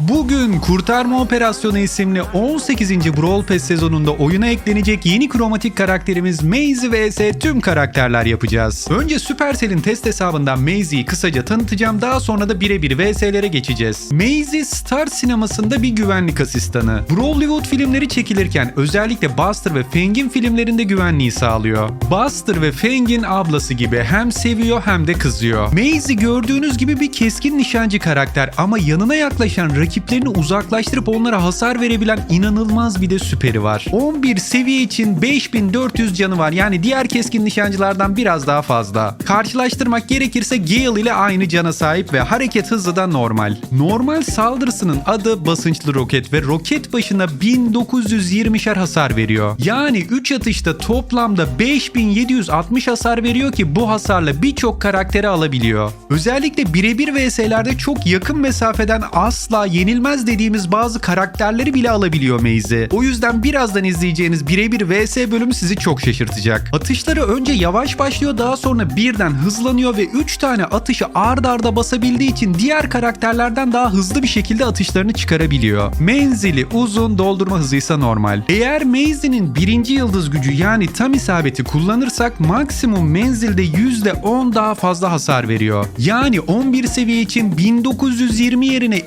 Bugün Kurtarma Operasyonu isimli 18. Brawl Pass sezonunda oyuna eklenecek yeni kromatik karakterimiz Maze vs tüm karakterler yapacağız. Önce Supercell'in test hesabından Maze'yi kısaca tanıtacağım daha sonra da birebir vs'lere geçeceğiz. Maze Star sinemasında bir güvenlik asistanı. Brawllywood filmleri çekilirken özellikle Buster ve Fang'in filmlerinde güvenliği sağlıyor. Buster ve Fang'in ablası gibi hem seviyor hem de kızıyor. Maze gördüğünüz gibi bir keskin nişancı karakter ama yanına yaklaşan rakiplerini uzaklaştırıp onlara hasar verebilen inanılmaz bir de süperi var. 11 seviye için 5400 canı var yani diğer keskin nişancılardan biraz daha fazla. Karşılaştırmak gerekirse Gale ile aynı cana sahip ve hareket hızı da normal. Normal saldırısının adı basınçlı roket ve roket başına 1920'şer hasar veriyor. Yani 3 atışta toplamda 5760 hasar veriyor ki bu hasarla birçok karakteri alabiliyor. Özellikle birebir vs'lerde çok yakın mesafeden asla yenilmez dediğimiz bazı karakterleri bile alabiliyor Maze. O yüzden birazdan izleyeceğiniz birebir vs bölümü sizi çok şaşırtacak. Atışları önce yavaş başlıyor daha sonra birden hızlanıyor ve 3 tane atışı ard arda basabildiği için diğer karakterlerden daha hızlı bir şekilde atışlarını çıkarabiliyor. Menzili uzun doldurma hızıysa normal. Eğer Maze'nin birinci yıldız gücü yani tam isabeti kullanırsak maksimum menzilde %10 daha fazla hasar veriyor. Yani 11 seviye için 1920 yerine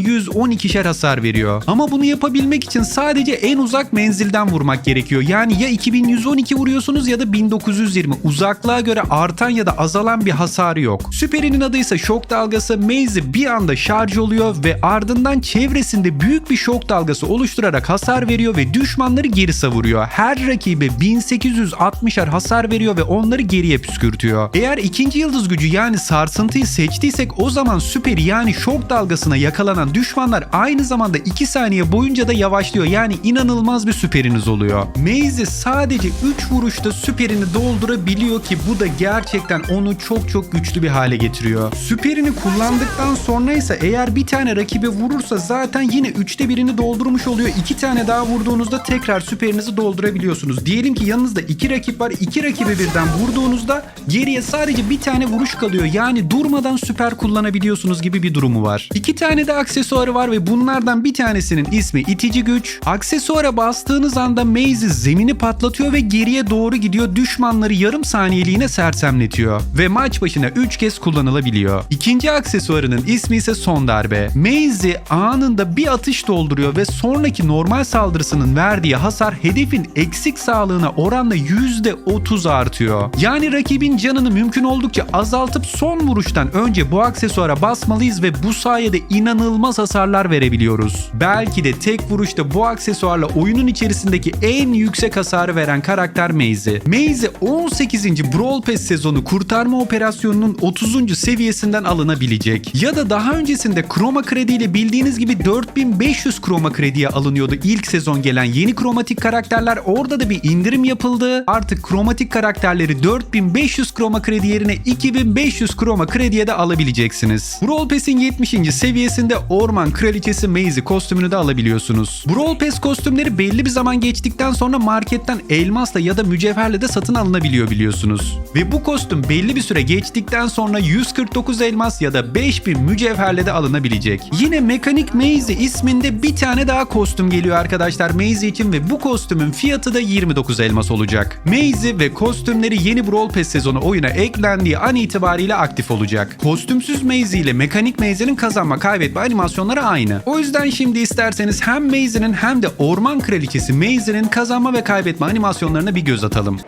2112'şer hasar veriyor. Ama bunu yapabilmek için sadece en uzak menzilden vurmak gerekiyor. Yani ya 2112 vuruyorsunuz ya da 1920. Uzaklığa göre artan ya da azalan bir hasarı yok. Süperinin adı ise şok dalgası. Maze bir anda şarj oluyor ve ardından çevresinde büyük bir şok dalgası oluşturarak hasar veriyor ve düşmanları geri savuruyor. Her rakibe 1860'ar hasar veriyor ve onları geriye püskürtüyor. Eğer ikinci yıldız gücü yani sarsıntıyı seçtiysek o zaman süperi yani şok dalgasına yakalanan düşmanlar aynı zamanda 2 saniye boyunca da yavaşlıyor. Yani inanılmaz bir süperiniz oluyor. Maze sadece 3 vuruşta süperini doldurabiliyor ki bu da gerçekten onu çok çok güçlü bir hale getiriyor. Süperini kullandıktan sonra ise eğer bir tane rakibe vurursa zaten yine 3'te birini doldurmuş oluyor. 2 tane daha vurduğunuzda tekrar süperinizi doldurabiliyorsunuz. Diyelim ki yanınızda 2 rakip var. 2 rakibi birden vurduğunuzda geriye sadece bir tane vuruş kalıyor. Yani durmadan süper kullanabiliyorsunuz gibi bir durumu var. İki tane de aksesuarı var ve bunlardan bir tanesinin ismi itici güç. Aksesuara bastığınız anda Maze zemini patlatıyor ve geriye doğru gidiyor. Düşmanları yarım saniyeliğine sersemletiyor. Ve maç başına 3 kez kullanılabiliyor. İkinci aksesuarının ismi ise son darbe. Maze anında bir atış dolduruyor ve sonraki normal saldırısının verdiği hasar hedefin eksik sağlığına oranla %30 artıyor. Yani rakibin canını mümkün oldukça azaltıp son vuruştan önce bu aksesuara basmalıyız ve bu sayede inanılmaz hasarlar verebiliyoruz. Belki de tek vuruşta bu aksesuarla oyunun içerisindeki en yüksek hasarı veren karakter Maze. Maze 18. Brawl Pass sezonu kurtarma operasyonunun 30. seviyesinden alınabilecek. Ya da daha öncesinde kroma kredi ile bildiğiniz gibi 4500 kroma krediye alınıyordu ilk sezon gelen yeni kromatik karakterler. Orada da bir indirim yapıldı. Artık kromatik karakterleri 4500 kroma kredi yerine 2500 kroma krediye de alabileceksiniz. Brawl Pass'in 70. seviyesinde Orman Kraliçesi Maze kostümünü de alabiliyorsunuz. Brawl Pass kostümleri belli bir zaman geçtikten sonra marketten elmasla ya da mücevherle de satın alınabiliyor biliyorsunuz. Ve bu kostüm belli bir süre geçtikten sonra 149 elmas ya da 5000 mücevherle de alınabilecek. Yine Mekanik Maze isminde bir tane daha kostüm geliyor arkadaşlar Maze için ve bu kostümün fiyatı da 29 elmas olacak. Maze ve kostümleri yeni Brawl Pass sezonu oyuna eklendiği an itibariyle aktif olacak. Kostümsüz Maze ile Mekanik Maze'nin kazanma kaybetme animasyonları aynı. O yüzden şimdi isterseniz hem Maze'nin hem de Orman Kraliçesi Maze'nin kazanma ve kaybetme animasyonlarına bir göz atalım.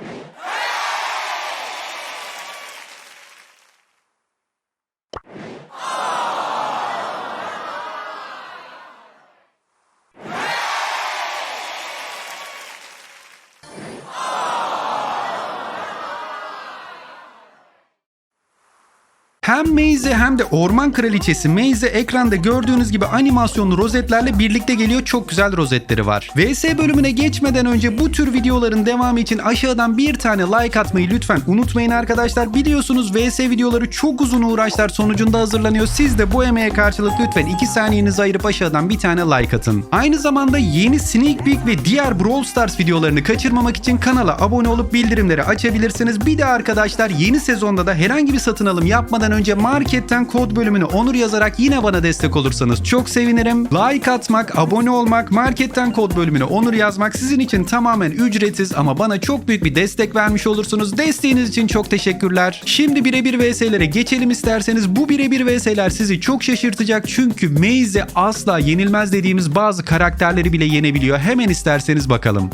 Maze hem de Orman Kraliçesi Maze ekranda gördüğünüz gibi animasyonlu rozetlerle birlikte geliyor. Çok güzel rozetleri var. VS bölümüne geçmeden önce bu tür videoların devamı için aşağıdan bir tane like atmayı lütfen unutmayın arkadaşlar. Biliyorsunuz VS videoları çok uzun uğraşlar sonucunda hazırlanıyor. Siz de bu emeğe karşılık lütfen 2 saniyenizi ayırıp aşağıdan bir tane like atın. Aynı zamanda yeni Sneak Peek ve diğer Brawl Stars videolarını kaçırmamak için kanala abone olup bildirimleri açabilirsiniz. Bir de arkadaşlar yeni sezonda da herhangi bir satın alım yapmadan önce marketten kod bölümünü Onur yazarak yine bana destek olursanız çok sevinirim. Like atmak, abone olmak, marketten kod bölümünü Onur yazmak sizin için tamamen ücretsiz ama bana çok büyük bir destek vermiş olursunuz. Desteğiniz için çok teşekkürler. Şimdi birebir VS'lere geçelim isterseniz. Bu birebir VS'ler sizi çok şaşırtacak çünkü Maze'e asla yenilmez dediğimiz bazı karakterleri bile yenebiliyor. Hemen isterseniz bakalım.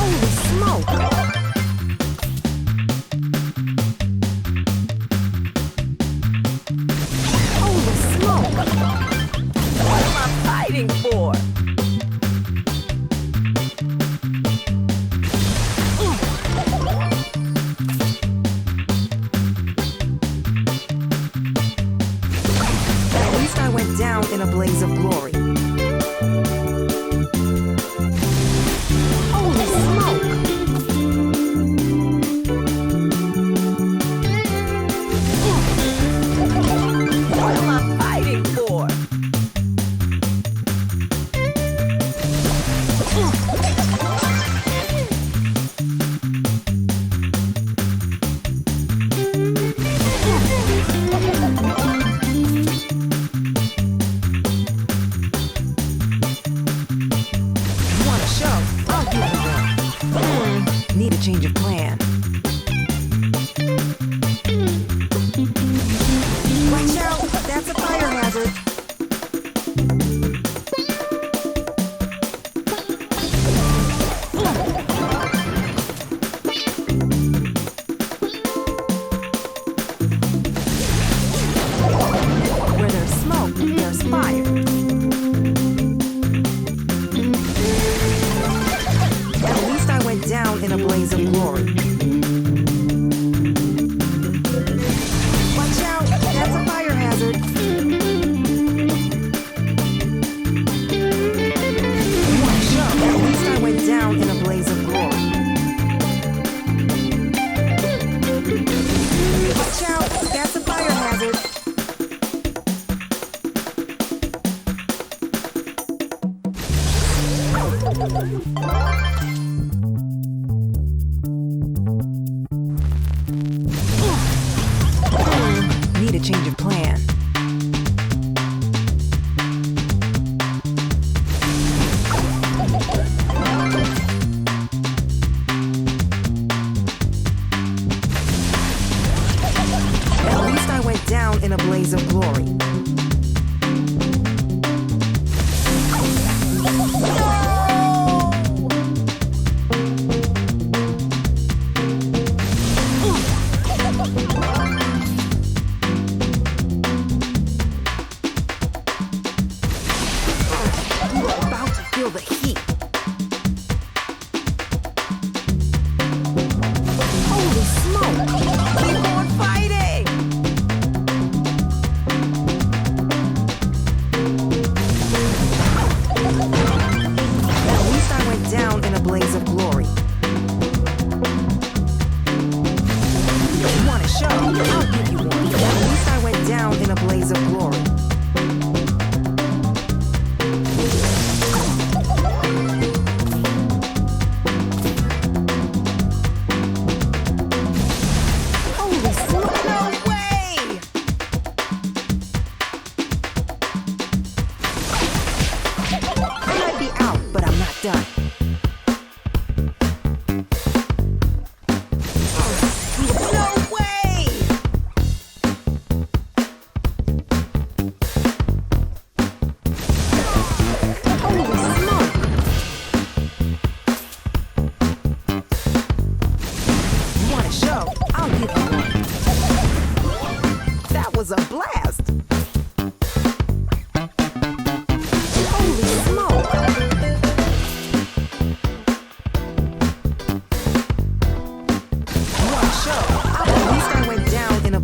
Oh, smoke! change of plan.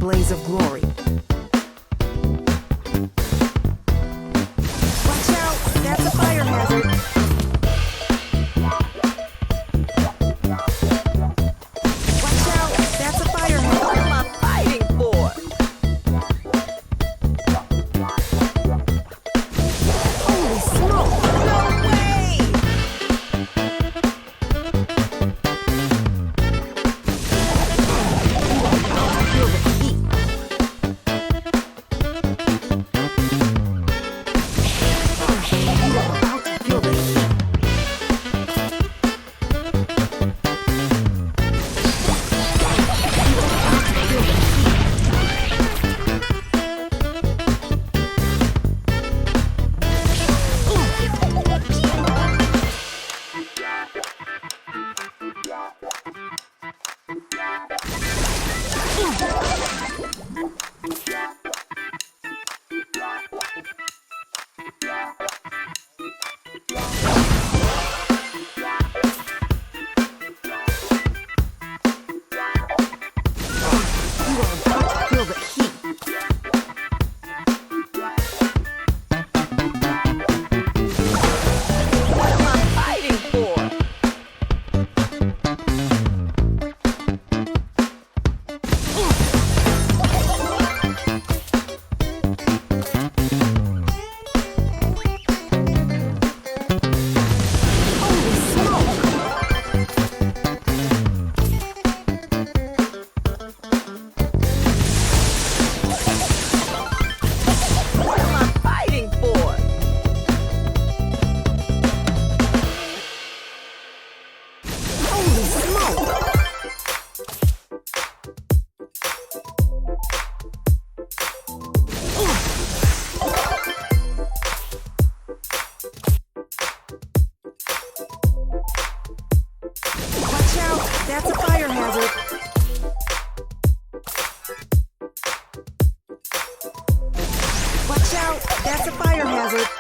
blaze of glory. That's a fire hazard.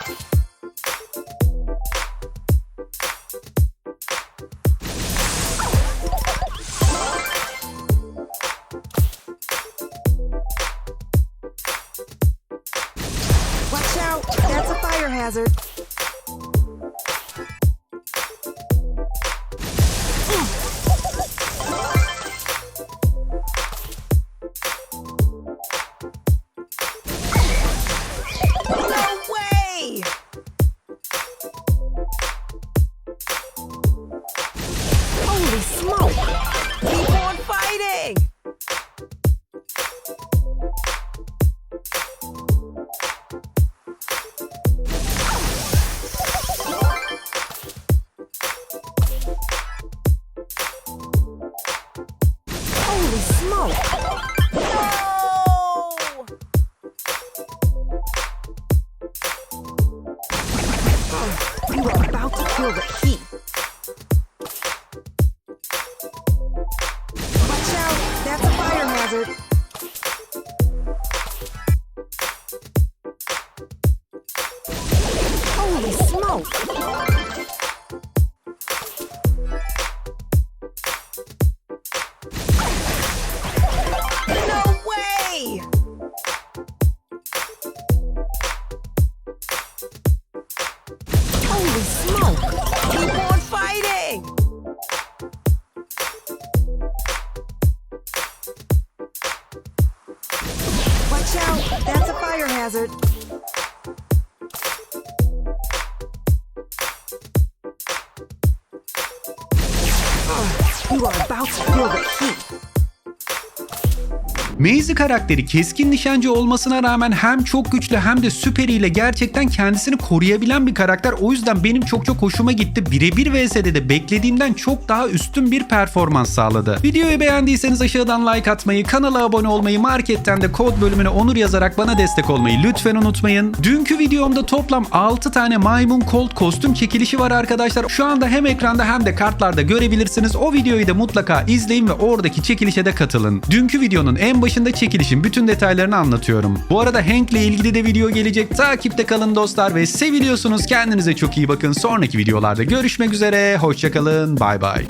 No way! Holy smoke! Keep on fighting! Watch out! That's a fire hazard. You are about to feel the heat. Maisie karakteri keskin nişancı olmasına rağmen hem çok güçlü hem de süperiyle gerçekten kendisini koruyabilen bir karakter. O yüzden benim çok çok hoşuma gitti. Birebir VS'de de beklediğimden çok daha üstün bir performans sağladı. Videoyu beğendiyseniz aşağıdan like atmayı, kanala abone olmayı, marketten de kod bölümüne onur yazarak bana destek olmayı lütfen unutmayın. Dünkü videomda toplam 6 tane maymun colt kostüm çekilişi var arkadaşlar. Şu anda hem ekranda hem de kartlarda görebilirsiniz. O videoyu da mutlaka izleyin ve oradaki çekilişe de katılın. Dünkü videonun en başında çekilişin bütün detaylarını anlatıyorum. Bu arada Hank'le ilgili de video gelecek. Takipte kalın dostlar ve seviliyorsunuz. Kendinize çok iyi bakın. Sonraki videolarda görüşmek üzere. Hoşçakalın. Bay bay.